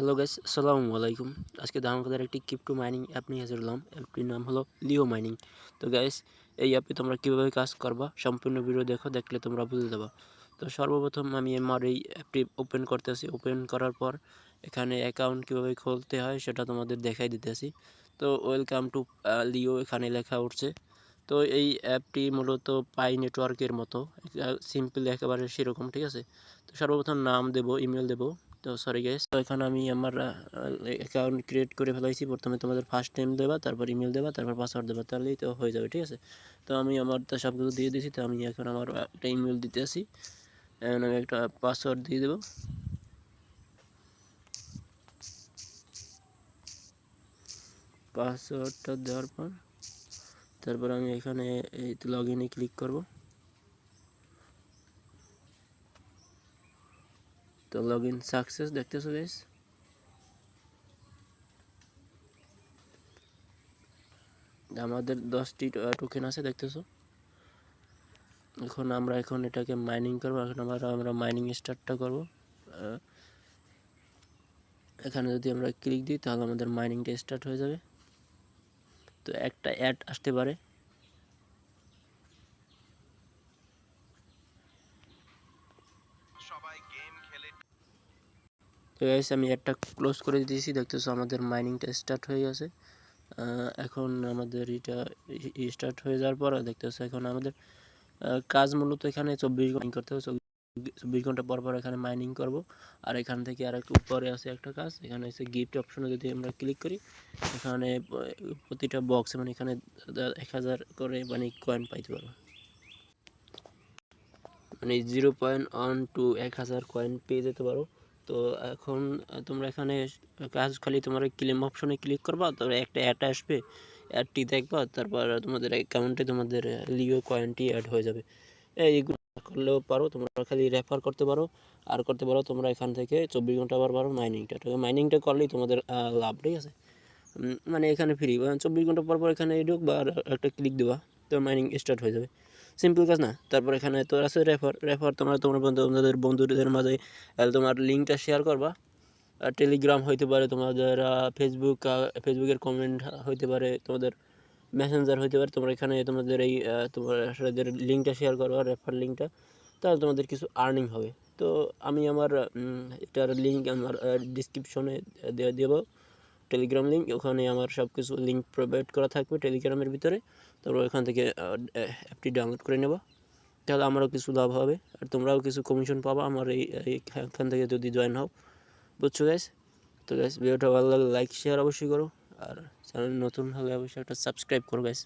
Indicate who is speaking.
Speaker 1: Hello guys আসসালামু আলাইকুম আজকে আমাদের একটি ক্রিপ্টো মাইনিং অ্যাপ নিয়ে এসেছিলাম অ্যাপটির নাম হলো লিও মাইনিং তো গাইস এই অ্যাপে তোমরা কীভাবে কাজ করবা, সম্পূর্ণ ভিডিও দেখো, দেখলে তোমরা বুঝে যাবা। তো সর্বপ্রথম আমি আমার এই অ্যাপটি ওপেন করতেছি। ওপেন করার পর এখানে অ্যাকাউন্ট কীভাবে খুলতে হয় সেটা তোমাদের দেখাই দিতেছি। তো ওয়েলকাম টু লিও এখানে লেখা উঠছে। তো এই অ্যাপটি মূলত পাই নেটওয়ার্কের মতো। সিম্পল একেবারে সেরকম, ঠিক আছে? তো সর্বপ্রথম নাম দেব ইমেল দেব। তো সরি গাইস তো এখানে আমি আমার অ্যাকাউন্ট ক্রিয়েট করে ফেলাইছি। প্রথমে তোমাদের ফার্স্ট নেম দেবা, তারপর ইমেল দেবা, তারপর পাসওয়ার্ড দেবা, তাহলেই তো হয়ে যাবে, ঠিক আছে? তো আমি আমার তো সব কিছু দিয়ে দিয়েছি, তো আমি এখন আমার একটা ইমেল দিতে আসি এখন আমি একটা পাসওয়ার্ড দিয়ে দেবো। পাসওয়ার্ডটা দেওয়ার পর, তারপর আমি এখানে এই লগ ইনে ক্লিক করব। তো লগ ইন সাকসেস দেখতেছো গাইস আমাদের দশটি টোকেন আছে, দেখতেছো? এখন আমরা এখন এটাকে মাইনিং করব, এখন আমরা আমরা মাইনিং স্টার্টটা করব। এখানে যদি আমরা ক্লিক দিই, তাহলে আমাদের মাইনিংটা স্টার্ট হয়ে যাবে। তো একটা অ্যাড আসতে পারে। তো গাইস আমি একটা ক্লোজ করে দিয়েছি। দেখতেছো আমাদের মাইনিংটা স্টার্ট হয়ে গেছে। এখন আমাদের এটা স্টার্ট হয়ে যাওয়ার পর দেখতেছো এখন আমাদের কাজ মূলত এখানে চব্বিশ ঘণ্টা করতে হবে। চব্বিশ ঘণ্টা পর পর এখানে মাইনিং করব। আর এখান থেকে আর একটু উপরে আছে একটা কাজ। এখানে এসে গিফট অপশনে যদি আমরা ক্লিক করি, এখানে প্রতিটা বক্স মানে এখানে এক হাজার করে মানে কয়েন পাইতে পারব। মানে জিরো পয়েন্ট ওয়ান টু এক হাজার কয়েন পেয়ে যেতে পারো। তো এখন তোমরা এখানে কাজ খালি তোমার ক্লেম অপশনে ক্লিক করবা, তারপরে একটা অ্যাড আসবে অ্যাডটি দেখবা, তারপর তোমাদের অ্যাকাউন্টে তোমাদের লিও কয়েনটি অ্যাড হয়ে যাবে। এইগুলো করলেও পারো, তোমরা খালি রেফার করতে পারো, আর করতে পারো তোমরা এখান থেকে চব্বিশ ঘণ্টা আবার পারো মাইনিংটা মাইনিংটা করলেই তোমাদের লাভ, ঠিক আছে? মানে এখানে ফ্রি চব্বিশ ঘণ্টা পর পর এখানে ঢুকবা আর একটা ক্লিক দেবা, তো মাইনিং স্টার্ট হয়ে যাবে। সিম্পল কাজ না। তারপর এখানে তো আছে রেফার রেফার তোমরা বন্ধু, তোমাদের বন্ধুদের মাঝে তোমার লিঙ্কটা শেয়ার করবা। আর টেলিগ্রাম হইতে পারে তোমাদের ফেসবুক ফেসবুকের কমেন্ট হইতে পারে, তোমাদের মেসেঞ্জার হইতে পারে, তোমরা এখানে তোমাদের এই তোমার লিঙ্কটা শেয়ার করো রেফার লিঙ্কটা তাহলে তোমাদের কিছু আর্নিং হবে। তো আমি আমার এটার লিঙ্ক আমার ডিসক্রিপশনে দিয়ে দেবো। টেলিগ্রাম লিঙ্ক ওখানে আমার সব কিছু লিঙ্ক প্রোভাইড করা থাকবে টেলিগ্রামের ভিতরে। তারপর ওখান থেকে অ্যাপটি ডাউনলোড করে নেবা। তাহলে আমারও কিছু লাভ হবে। আর তোমরাও কিছু কমিশন পাবা আমার এই এখান থেকে যদি জয়েন হও। বুঝছ গ্যাস তো গ্যাস ভিডিওটা ভালো লাগলে লাইক শেয়ার অবশ্যই করো। আর চ্যানেল নতুন হলে অবশ্যই একটা সাবস্ক্রাইব করো গ্যাস